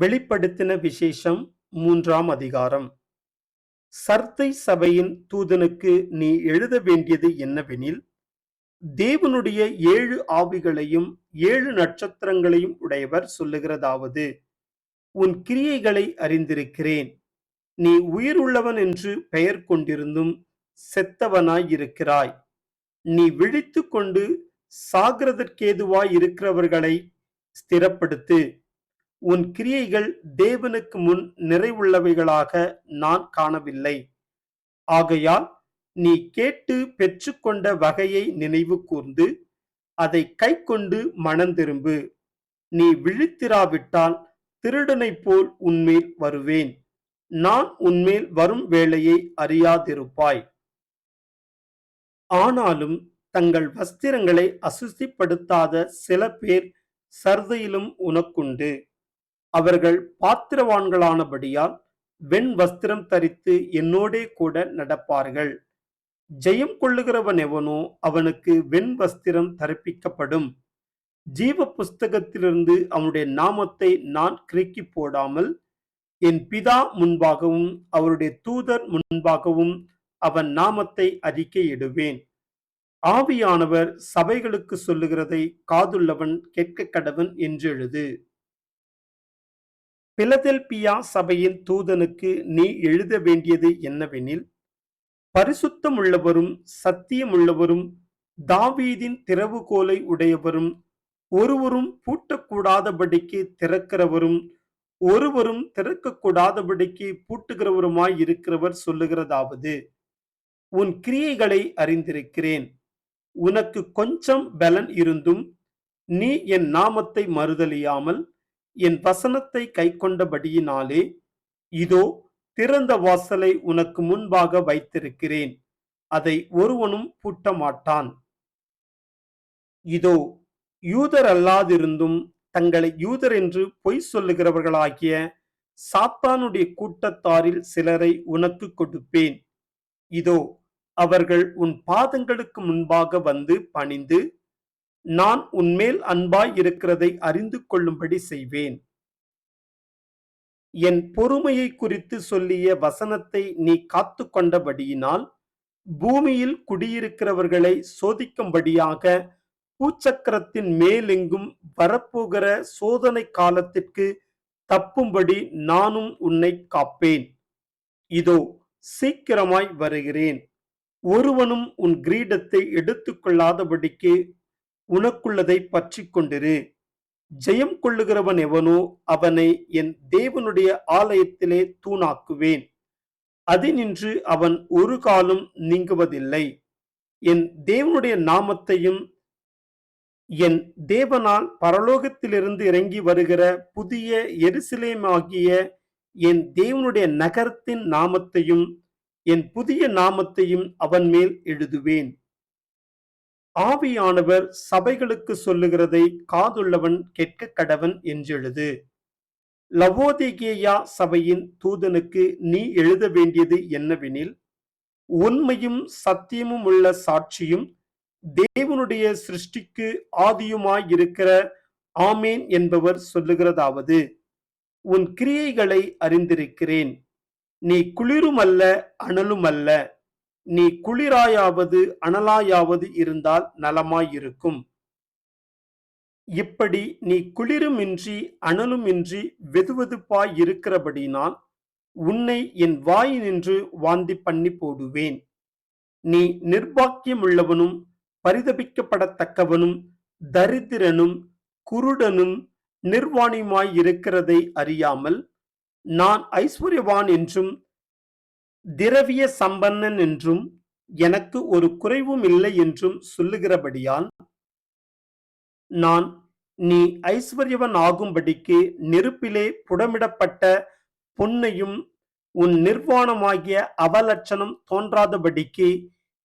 வெளிப்படுத்தின விசேஷம் மூன்றாம் அதிகாரம். சர்த்தை சபையின் தூதனுக்கு நீ எழுத வேண்டியது என்னவெனில் தேவனுடைய ஏழு ஆவிகளையும் ஏழு நட்சத்திரங்களையும் உடையவர் சொல்லுகிறதாவது உன் கிரியைகளை அறிந்திருக்கிறேன். நீ உயிருள்ளவன் என்று பெயர் கொண்டிருந்தும் செத்தவனாயிருக்கிறாய். நீ விழித்து கொண்டு சாகிறதற்கேதுவாய் இருக்கிறவர்களை ஸ்திரப்படுத்து. உன் கிரியைகள் தேவனுக்கு முன் நிறைவுள்ளவைகளாக நான் காணவில்லை. ஆகையால் நீ கேட்டு பெற்றுக்கொண்ட வகையை நினைவு கூர்ந்து அதை கைக்கொண்டு மனந்திரும்பு. நீ விழித்திராவிட்டால் திருடனைப் போல் உன்மேல் வருவேன். நான் உன்மேல் வரும் வேளையை அறியாதிருப்பாய். ஆனாலும் தங்கள் வஸ்திரங்களை அசுசிப்படுத்தாத சில பேர் சர்தையிலும் உனக்குண்டு. அவர்கள் பாத்திரவான்களானபடியால் வெண் வஸ்திரம் தரித்து என்னோடே கூட நடப்பார்கள். ஜெயம் கொள்ளுகிறவன் எவனோ அவனுக்கு வெண் வஸ்திரம் தரிப்பிக்கப்படும். ஜீவ புஸ்தகத்திலிருந்து அவனுடைய நாமத்தை நான் கிறுக்கி போடாமல் என் பிதா முன்பாகவும் அவருடைய தூதர் முன்பாகவும் அவன் நாமத்தை அறிக்கையிடுவேன் ஆவியானவர் சபைகளுக்கு சொல்லுகிறதை காதுள்ளவன் கேட்க கடவன் என்று எழுது பிலதெல்பியா சபையின் தூதனுக்கு நீ எழுத வேண்டியது என்னவெனில் பரிசுத்தமுள்ளவரும் சத்தியமுள்ளவரும் தாவீதின் திறவுகோலை உடையவரும் ஒருவரும் பூட்டக்கூடாதபடிக்கு திறக்கிறவரும் ஒருவரும் திறக்கக்கூடாதபடிக்கு பூட்டுகிறவருமாய் இருக்கிறவர் சொல்லுகிறதாவது உன் கிரியைகளை அறிந்திருக்கிறேன். உனக்கு கொஞ்சம் பலன் இருந்தும் நீ என் நாமத்தை மறுதலியாமல் என் வசனத்தை கைக்கொண்டபடியினாலே இதோ திறந்த வாசலை உனக்கு முன்பாக வைத்திருக்கிறேன். அதை ஒருவனும் பூட்ட மாட்டான் இதோ யூதர் அல்லாதிருந்தும் தங்களை யூதர் என்று பொய் சொல்லுகிறவர்களாகிய சாத்தானுடைய கூட்டத்தாரில் சிலரை உனக்கு கொடுப்பேன். இதோ அவர்கள் உன் பாதங்களுக்கு முன்பாக வந்து பணிந்து நான் உன்மேல் அன்பாய் இருக்கிறதை அறிந்து கொள்ளும்படி செய்வேன். என் பொறுமையை குறித்து சொல்லிய வசனத்தை நீ காத்து கொண்டபடியினால் பூமியில் குடியிருக்கிறவர்களை சோதிக்கும்படியாக பூச்சக்கரத்தின் மேலெங்கும் வரப்போகிற சோதனை காலத்திற்கு தப்பும்படி நானும் உன்னை காப்பேன். இதோ சீக்கிரமாய் வருகிறேன். ஒருவனும் உன் கிரீடத்தை எடுத்துக்கொள்ளாதபடிக்கு உனக்குள்ளதை பற்றி கொண்டிரு ஜெயம் கொள்ளுகிறவன் எவனோ அவனை என் தேவனுடைய ஆலயத்திலே தூணாக்குவேன். அதினின்று அவன் ஒரு காலம் நீங்குவதில்லை. என் தேவனுடைய நாமத்தையும் என் தேவனால் பரலோகத்திலிருந்து இறங்கி வருகிற புதிய எருசலேமாகிய என் தேவனுடைய நகரத்தின் நாமத்தையும் என் புதிய நாமத்தையும் அவன் மேல் எழுதுவேன். ஆவியானவர் சபைகளுக்கு சொல்லுகிறதை காதுள்ளவன் கேட்க கடவன் என்றெழுது. லவோதிகேயா சபையின் தூதனுக்கு நீ எழுத வேண்டியது என்னவெனில் உண்மையும் சத்தியமும் உள்ள சாட்சியும் தேவனுடைய சிருஷ்டிக்கு ஆதியுமாயிருக்கிற ஆமேன் என்பவர் சொல்லுகிறதாவது. உன் கிரியைகளை அறிந்திருக்கிறேன். நீ குளிரும் அல்ல அனலும் அல்ல நீ குளிராயாவது அனலாயாவது இருந்தால் நலமாயிருக்கும். இப்படி நீ குளிருமின்றி அனலுமின்றி வெதுவெதுப்பாய் இருக்கிறபடினால் உன்னை என் வாய் நின்று வாந்தி பண்ணி போடுவேன். நீ நிர்பாக்கியமுள்ளவனும் பரிதபிக்கப்படத்தக்கவனும் தரித்திரனும் குருடனும் நிர்வாணியுமாய் இருக்கிறதை அறியாமல் நான் ஐஸ்வர்யவான் என்றும் திரவிய சம்பன்னன் என்றும் எனக்கு ஒரு குறைவும் இல்லை என்றும் சொல்லுகிறபடியால் நான் நீ ஐஸ்வர்யவன் ஆகும்படிக்கு நெருப்பிலே புடமிடப்பட்ட பொன்னையும் உன் நிர்வாணமாகிய அவலட்சணம் தோன்றாதபடிக்கு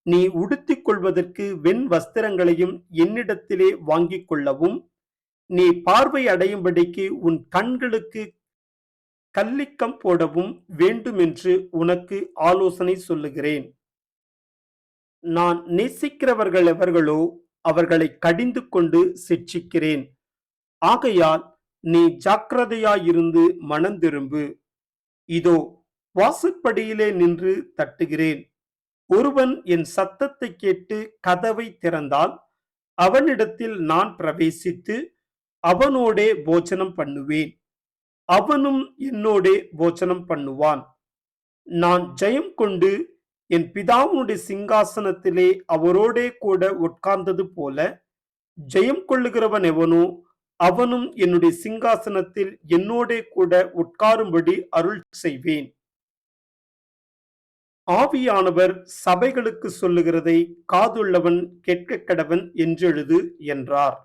நீ உடுத்திக் கொள்வதற்கு வெண் வஸ்திரங்களையும் என்னிடத்திலே வாங்கிக் கொள்ளவும் நீ பார்வை அடையும்படிக்கு உன் கண்களுக்கு கல்லிக்கம் போடவும் வேண்டுமென்று உனக்கு ஆலோசனை சொல்லுகிறேன். நான் நேசிக்கிறவர்கள் எவர்களோ அவர்களை கடிந்து கொண்டு சிட்சிக்கிறேன். ஆகையால் நீ ஜாக்கிரதையாயிருந்து மனந்திரும்பு இதோ வாசற்படியிலே நின்று தட்டுகிறேன். ஒருவன் என் சத்தத்தை கேட்டு கதவை திறந்தால் அவனிடத்தில் நான் பிரவேசித்து அவனோடே போஜனம் பண்ணுவேன். அவனும் என்னோடே போஜனம் பண்ணுவான். நான் ஜெயம் கொண்டு என் பிதாவுனுடைய சிங்காசனத்திலே அவரோடே கூட உட்கார்ந்தது போல ஜெயம் கொள்ளுகிறவன் எவனோ அவனும் என்னுடைய சிங்காசனத்தில் என்னோடே கூட உட்காரும்படி அருள் செய்வேன். ஆவியானவர் சபைகளுக்கு சொல்லுகிறதை காதுள்ளவன் கேட்க கடவன் என்றெழுது என்றார்.